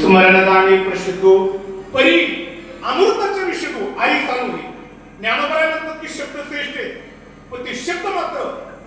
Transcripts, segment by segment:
स्मरणदानी प्रसिद्धो. परी अमृताचे विषयतो आई सांगू ज्ञानोबरानंतर की शब्द श्रेष्ठ आहे. पण ते शब्द मात्र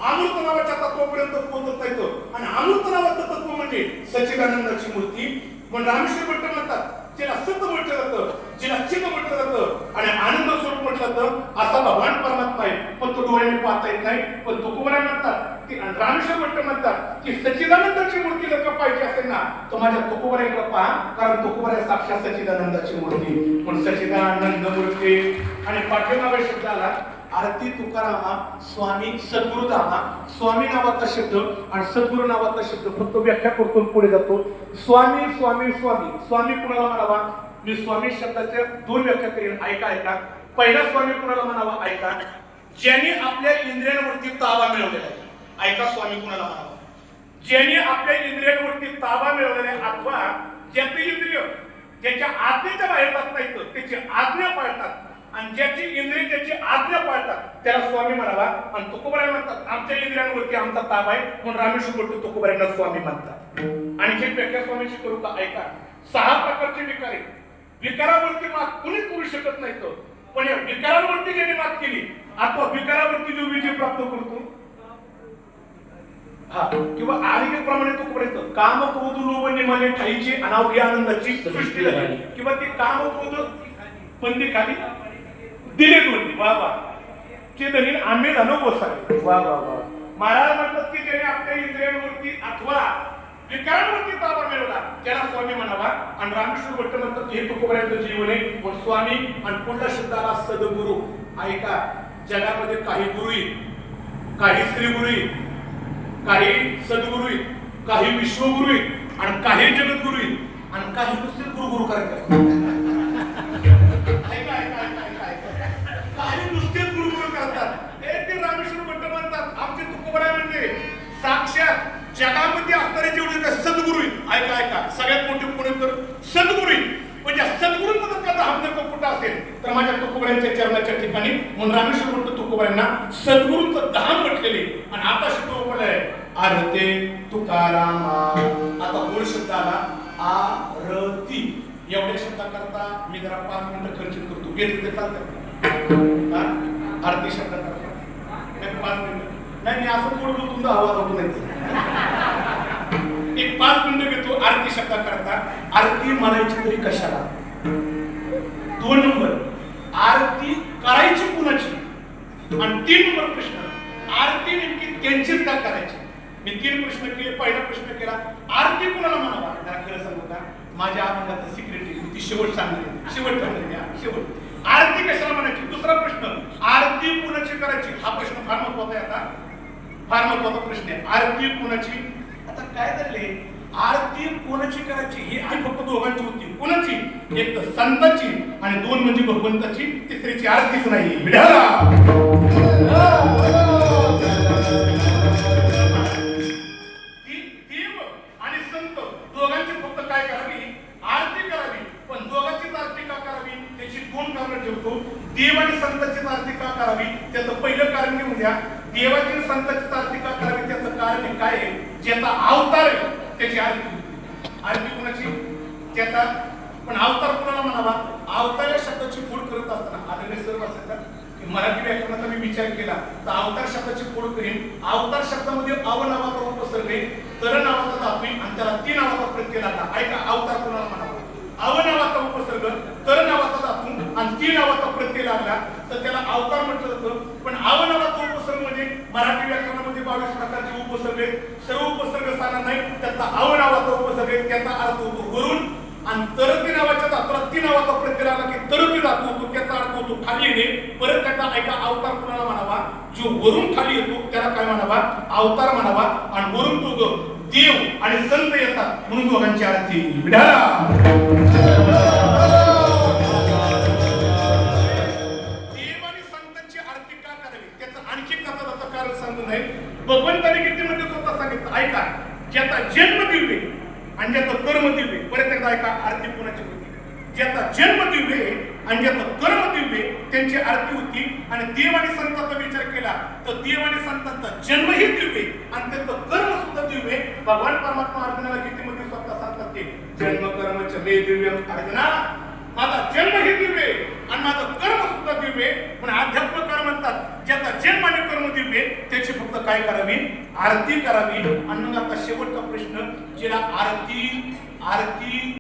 अमृत नावाच्या तत्वापर्यंत पोहोचत नाहीत. आणि अमृत नावाचं तत्व म्हणजे सच्चिदानंदाची मूर्ती. पण रामेश्वर भट्ट म्हणतात जिला सत म्हटलं जातं जिला चित म्हटलं जातं आणि आनंद स्वरूप म्हटलं जातं असा भगवान परमात्मा आहे. पण तो डोळ्याने पाहता येत नाही. पण तुकोबरा म्हणतात ती रामेश्वर भट्ट म्हणतात की सच्चिदानंदाची मूर्ती जर का पाहिजे असेल ना तर माझ्या तुकोबऱ्याकडे पहा कारण तुकोबऱ्या साक्षात सच्चिदानंदाची मूर्ती. पण सच्चिदानंद मूर्ती. आणि पाठीमागे शब्द आला आरती तुकारामा स्वामी सद्गुरुदामा. स्वामी नावाचा शब्द आणि सद्गुरु नावाचा शब्द फक्त व्याख्या करतो पुढे जातो. स्वामी स्वामी स्वामी. स्वामी कुणाला म्हणावा? मी स्वामी शब्दाच्या दोन व्याख्या करेन. ऐका ऐका. पहिला स्वामी कुणाला म्हणावा? ऐका. ज्यांनी आपल्या इंद्रियांवरती ताबा मिळवलेला आहे. ऐका स्वामी कुणाला म्हणावा? ज्यांनी आपल्या इंद्रियांवरती ताबा मिळवलेला अथवा ज्याचे इंद्रिय ज्याच्या आज्ञेच्या बाहेर जात नाहीत त्याची आज्ञा पाळतात. आणि ज्याची इंद्रिय त्याची आज्ञा पाळतात त्याला स्वामी म्हणावा. आणि तुकोबराय म्हणतात आमच्या इंद्रियांवरती आमचा ताबा आहे. म्हणून रामेश्वर भट्ट तुकोबरायांना स्वामी म्हणतात. आणखी एक व्याख्या स्वामीची करू का? ऐका. सहा प्रकारचे विकार आहेत. विकारावरती मात कुणीच करू शकत नाही तर पण या विकारावरती ज्याने मात केली अथवा विकारावरती जो विजय प्राप्त करतो हा किंवा आरोग्याप्रमाणे तो पर्यंत काम क्रोध लोभ निमाने ठाईची अनावघी आनंदाची सृष्टी झाली. किंवा ते काम क्रोध बंदी खाली दिले दोन्ही वा वा. ते धनी आम्ही धनो बसावे वा वा वा. महाराज म्हणतात की ज्याने आपल्या इंद्रियांवरती अथवा विकारांवरती ताबा मिळवला त्याला स्वामी म्हणावा. आणि रामेश्वर भट्ट म्हणतात हे तुकोबऱ्याचं जीवन आहे. पण स्वामी आणि पुढल्या शब्दाला सदगुरु? ऐका जगामध्ये काही गुरु आहेत काही श्री गुरु आहेत काही सद्गुरु काही विश्वगुरु आणि काही जगद्गुरु आणि काही नुसते गुरु गुरु करतात. काही नुसते गुरु गुरु करतात. हे ते रामेश्वर भट्ट म्हणतात आमचे तुकोबराय म्हणजे साक्षात जगामध्ये असणारे जेवढे काय सद्गुरु ऐका ऐका सगळ्यात मोठे कोणी तर? म्हणजे सद्गुरु म्हणजे सद्गुरूंचा मदत करता हम जर कुठं असेल? तर माझ्या तुकोबऱ्यांच्या चरणाच्या ठिकाणी म्हणून रामेश्वर म्हणतो तुकोबऱ्यांना सद्गुरूंचं धाम म्हटलेले. आणि आता शिकवलं आहे आरते तुकारामा. आता मूळ शब्द आला आरती. एवढ्या शब्दाकरता मी जरा पाच मिनिटं खर्चित करतो. घेतलं ते चालतं आरती शब्द करता नाही पाच मिनिटं. नाही मी असं पोट तुमचा आवाज होतो नाही. एक पाच मिनिटं घेतो आरती शब्द करता आरती म्हणायची तरी कशाला? दोन नंबर. आरती करायची कुणाची? आणि तीन नंबर प्रश्न. आरती नेमकी त्यांचीच का करायची? मी तीन प्रश्न केले पहिला प्रश्न केला. आरती कुणाला म्हणावा? जरा खरं सांगू का? माझ्या आनंदाचं सिक्रेट ती शेवट सांगली शेवट ठरलेली शेवट. आरती कशाला म्हणायची? दुसरा प्रश्न. आरती कुणाची करायची? हा प्रश्न फार महत्त्वाचा आहे आता. फार महत्त्वाचा प्रश्न आहे. आरती कुणाची? आता काय झाले आरती कोणाची करायची? ही आई फक्त दोघांची होती. कोणाची? एक तर संतांची आणि दोन म्हणजे भगवंताची. तिसरीची आरतीच नाही. पहिलं कारण घेऊन द्या. देवाची आणि संतांचीच करावी त्याचं कारण काय आहे? ज्याचा अवतार आहे त्याची आरती आरती कोणाची? त्याचा पण अवतार कोणाला म्हणावा? अवतार या शब्दाची फोड करत असताना आदरणीय सर्व असेल मराठी व्याकरणाचा मी विचार केला तर अवतार शब्दाची फोड करीन. अवतार शब्दामध्ये अव नावाचा उपसर्ग आहे. तर नावाचा धातू आणि त्याला ती नावाचा प्रत्यय लागला. ऐका अवतार कोणाला म्हणावा? अव नावाचा उपसर्ग तर नावाचा धातू आणि ती नावाचा प्रत्यय लागला तर त्याला अवतार म्हटलं जातं पण अव नावाचा उपसर्ग म्हणजे मराठी व्याकरणामध्ये बावीस प्रकारचे उपसर्ग सर्व उपसर्ग सारा नाही त्याचा अव नावाचा उपसर्ग आहे. त्याचा अर्थ होतो वरून आणि तरती नावाच्या धातूला नावाचा प्रत्यय आला की तरती धातू होतो. त्याचा अर्थ होतो खाली येणे. परत त्याचा ऐका अवतार कुणाला म्हणावा? जो वरून खाली येतो त्याला काय म्हणावा? अवतार म्हणावा. आणि वरून तो देव आणि संत येतात. म्हणून दोघांची आरती. विढाला देव आणि सांगितलं ऐका. ज्याचा जन्म दिवे आणि ज्याचं कर्म दिवे परत एकदा ऐका आरती कोणाची होती? ज्याचा जन्म दिवे आणि ज्याचं कर्म दिवे त्यांची आरती होती आणि देव आणि संतांचा विचार केला तर देव आणि संतांचा जन्मही दिवे आणि त्यांचं कर्म सुद्धा दिवे. भगवान परमात्मा अर्जुनाला गीतेमध्ये स्वतः सांगतात ते? जन्म कर्म चले दिव्य अर्जुना माझा जन्मही दिवे आणि माझं कर्म सुद्धा दिवे. पण अध्यात्म कर्म म्हणतात ज्याचा जन्म आणि कर्म दिवे ते काय करावी आरती करावी अन्नदाता शेवटचा प्रश्न जिला आरती आरती